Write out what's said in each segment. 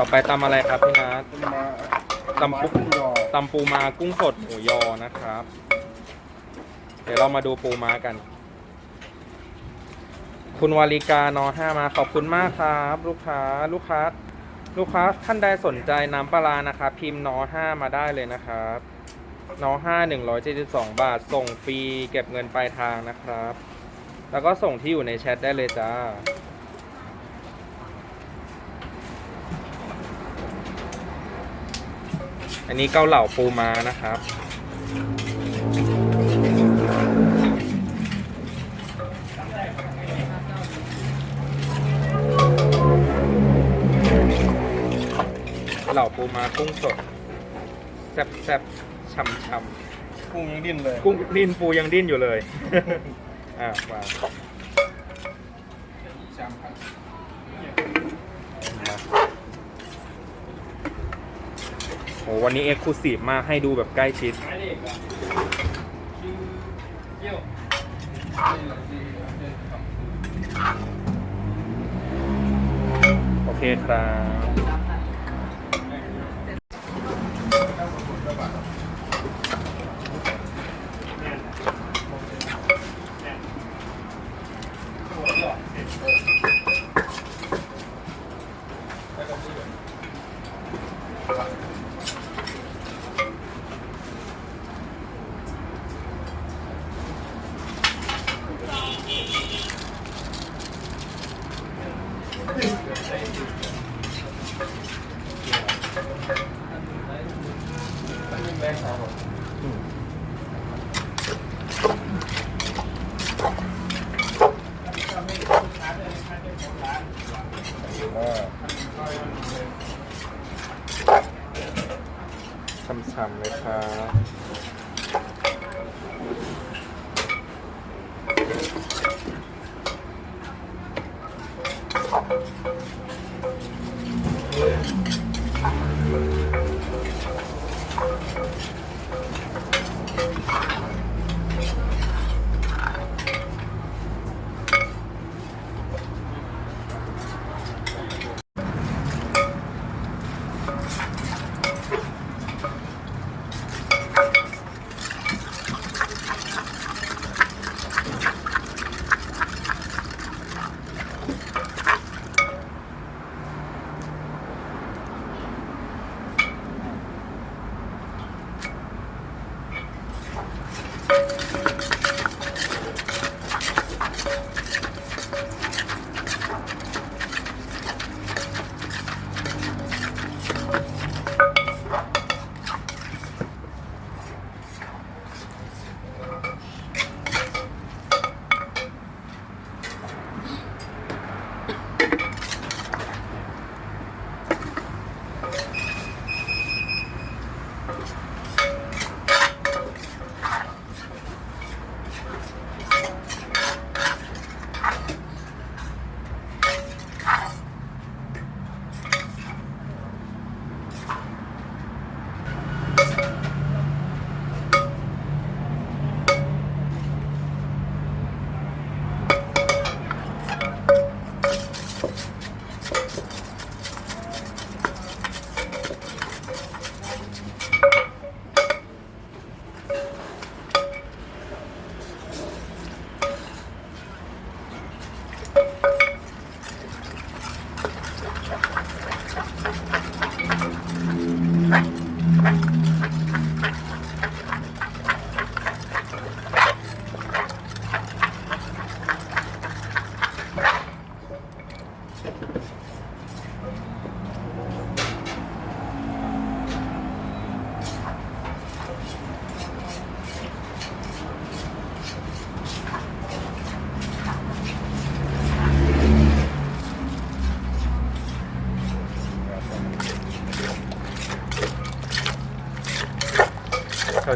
ต่อไปตำอะไรครับพี่นัทขึ้นมาตำปุ๊บยอตำปูมากุ้งสดหมูยอนะครับ เดี๋ยวเรามาดูปูม้ากัน คุณวาลิกานอห้ามาขอบคุณมากครับ ลูกค้าลูกค้า ลูกค้าท่านใดสนใจน้ำปลานะครับ พิมพ์นอห้ามาได้เลยนะครับนอห้าหนึ่งร้อยเจ็ดสิบสองบาท ส่งฟรีเก็บเงินปลายทางนะครับ แล้วก็ส่งที่อยู่ในแชทได้เลยจ้าอันนี้เกาเหล่าปูมานะครับ เหล่าปูม้ากุ้งสด แซ่บแซ่บช่ำช่กุ้งยังดิ้นเลยำกุ้งดิ้นปูยังดิ้นอยู่เลย อะมาโอ้วันนี้เอ็กซ์คลูซีฟมากให้ดูแบบใกล้ชิดโอเคครับ ช่ำๆเลยครับ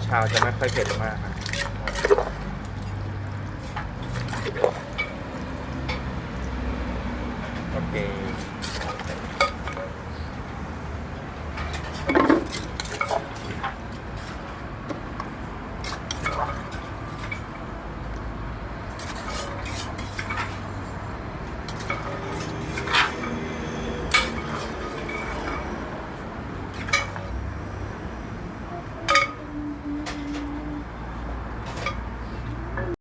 เช้าๆจะไม่ค่อยเผ็ดมากนะโอเค